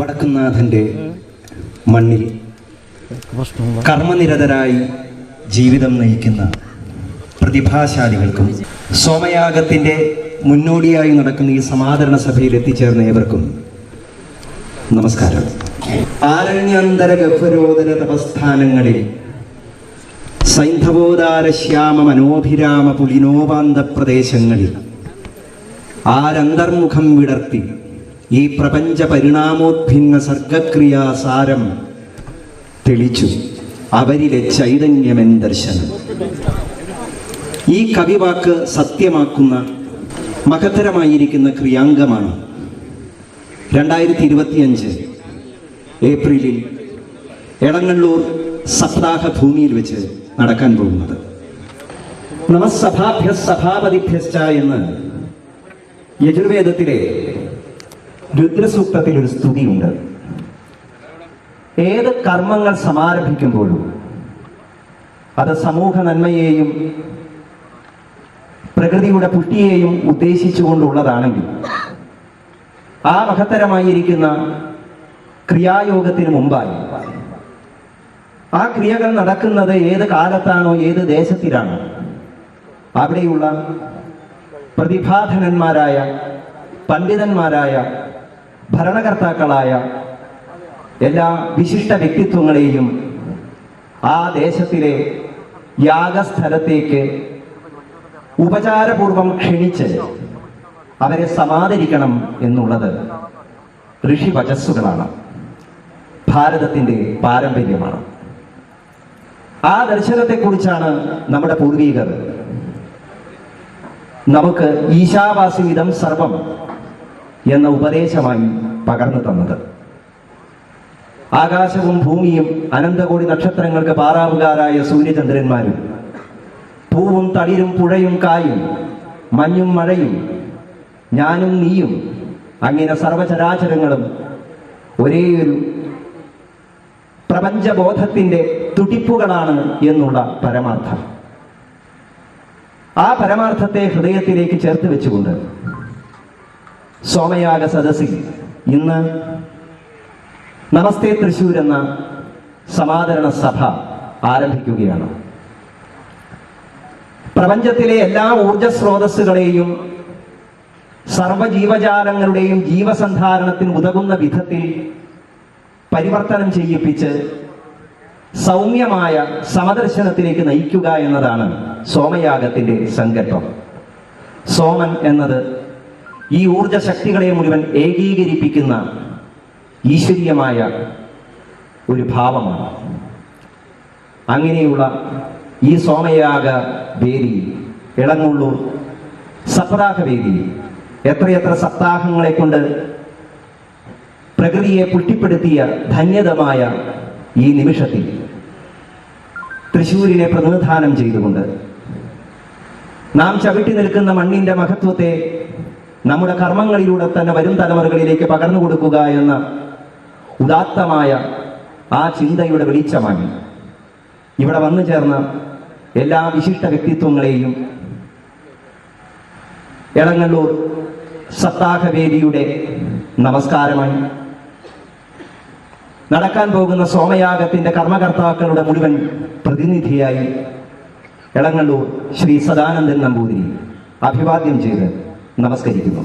വടക്കുന്നാഥന്റെ മണ്ണിൽ കർമ്മനിരതരായി ജീവിതം നയിക്കുന്ന പ്രതിഭാശാലികൾക്കും സോമയാഗത്തിന്റെ മുന്നോടിയായി നടക്കുന്ന ഈ സമാദരണ സഭയിൽ എത്തിച്ചേർന്ന ഏവർക്കും നമസ്കാരം. ആരണ്യാന്തര ഗഭരോധന തപസ്ഥാനങ്ങളിൽ സൈന്ധവോദാര ശ്യാമ മനോഭിരാമ പുലിനോപാന്ത പ്രദേശങ്ങളിൽ ആരന്തർമുഖം വിടർത്തി ഈ പ്രപഞ്ച പരിണാമോദ്ഭിന്ന സർഗക്രിയാസാരം തെളിച്ചു. അവരിലെ ചൈതന്യമെൻ ദർശനം. ഈ കവിവാക്ക് സത്യമാക്കുന്ന മഹത്തരമായിരിക്കുന്ന ക്രിയാംഗമാണ് രണ്ടായിരത്തി ഇരുപത്തിയഞ്ച് ഏപ്രിലിൽ എടങ്ങള്ളൂർ സപ്താഹ ഭൂമിയിൽ വെച്ച് നടക്കാൻ പോകുന്നത്. നമസഭാഭ്യ സഭാപതിഭ്യശ്ച എന്ന് യജുർവേദത്തിലെ രുദ്രസൂക്തത്തിൽ ഒരു സ്തുതിയുണ്ട്. ഏത് കർമ്മങ്ങൾ സമാരംഭിക്കുമ്പോഴും അത് സമൂഹ നന്മയെയും പ്രകൃതിയുടെ പുഷ്ടിയെയും ഉദ്ദേശിച്ചുകൊണ്ടുള്ളതാണെങ്കിൽ ആ മഹത്തരമായിരിക്കുന്ന ക്രിയായോഗത്തിന് മുമ്പായി ആ ക്രിയകൾ നടക്കുന്നത് ഏത് കാലത്താണോ ഏത് ദേശത്തിലാണോ അവിടെയുള്ള പ്രതിഭാധനന്മാരായ പണ്ഡിതന്മാരായ ഭരണകർത്താക്കളായ എല്ലാ വിശിഷ്ട വ്യക്തിത്വങ്ങളെയും ആ ദേശത്തിലെ യാഗസ്ഥലത്തേക്ക് ഉപചാരപൂർവം ക്ഷണിച്ച് അവരെ സമാദരിക്കണം എന്നുള്ളത് ഋഷി വചസ്സുകളാണ് ഭാരതത്തിന്റെ പാരമ്പര്യമാണ്. ആ ദർശനത്തെക്കുറിച്ചാണ് നമ്മുടെ പൂർവീകർ. നമുക്ക് ഈശാവാസിവിധം സർവം എന്ന ഉപദേശമായി പകർന്നു തന്നത്. ആകാശവും ഭൂമിയും അനന്തകോടി നക്ഷത്രങ്ങൾക്ക് പാറാവുകാരായ സൂര്യചന്ദ്രന്മാരും പൂവും തളിരും പുഴയും കായും മഞ്ഞും മഴയും ഞാനും നീയും അങ്ങനെ സർവചരാചരങ്ങളും ഒരേയൊരു പ്രപഞ്ചബോധത്തിന്റെ തുടിപ്പുകളാണ് എന്നുള്ള പരമാർത്ഥം. ആ പരമാർത്ഥത്തെ ഹൃദയത്തിലേക്ക് ചേർത്ത് വെച്ചുകൊണ്ട് സോമയാഗ സദസ്സിൽ ഇന്ന് നമസ്തേ തൃശൂർ എന്ന സമാദരണ സഭ ആരംഭിക്കുകയാണ്. പ്രപഞ്ചത്തിലെ എല്ലാ ഊർജ സ്രോതസ്സുകളെയും സർവജീവജാലങ്ങളുടെയും ജീവസന്ധാരണത്തിന് ഉതകുന്ന വിധത്തിൽ പരിവർത്തനം ചെയ്യിപ്പിച്ച് സൗമ്യമായ സമദർശനത്തിലേക്ക് നയിക്കുക എന്നതാണ് സോമയാഗത്തിന്റെ സങ്കല്പം. സോമൻ എന്നത് ഈ ഊർജ ശക്തികളെ മുഴുവൻ ഏകീകരിപ്പിക്കുന്ന ഈശ്വരീയമായ ഒരു ഭാവമാണ്. അങ്ങനെയുള്ള ഈ സോമയാഗ വേദി ഇളങ്ങുള്ളൂർ സപ്താഹ വേദി എത്രയെത്ര സപ്താഹങ്ങളെ കൊണ്ട് പ്രകൃതിയെ പുഷ്ടിപ്പെടുത്തിയ ധന്യതമായ ഈ നിമിഷത്തിൽ തൃശൂരിനെ പ്രതിനിധാനം ചെയ്തുകൊണ്ട് നാം ചവിട്ടി നിൽക്കുന്ന മണ്ണിന്റെ മഹത്വത്തെ നമ്മുടെ കർമ്മങ്ങളിലൂടെ തന്നെ വരും തലമുറകളിലേക്ക് പകർന്നു കൊടുക്കുക എന്ന ഉദാത്തമായ ആ ചിന്തയുടെ വെളിച്ചമാണ്. ഇവിടെ വന്നു ചേർന്ന എല്ലാ വിശിഷ്ട വ്യക്തിത്വങ്ങളെയും എളങ്ങല്ലൂർ സപ്താഹവേദിയുടെ നമസ്കാരമാണ് നടക്കാൻ പോകുന്ന സോമയാഗത്തിന്റെ കർമ്മകർത്താക്കളുടെ മുഴുവൻ പ്രതിനിധിയായി എളങ്ങല്ലൂർ ശ്രീ സദാനന്ദൻ നമ്പൂതിരി അഭിവാദ്യം ചെയ്ത് നമസ്കരിക്കുന്നു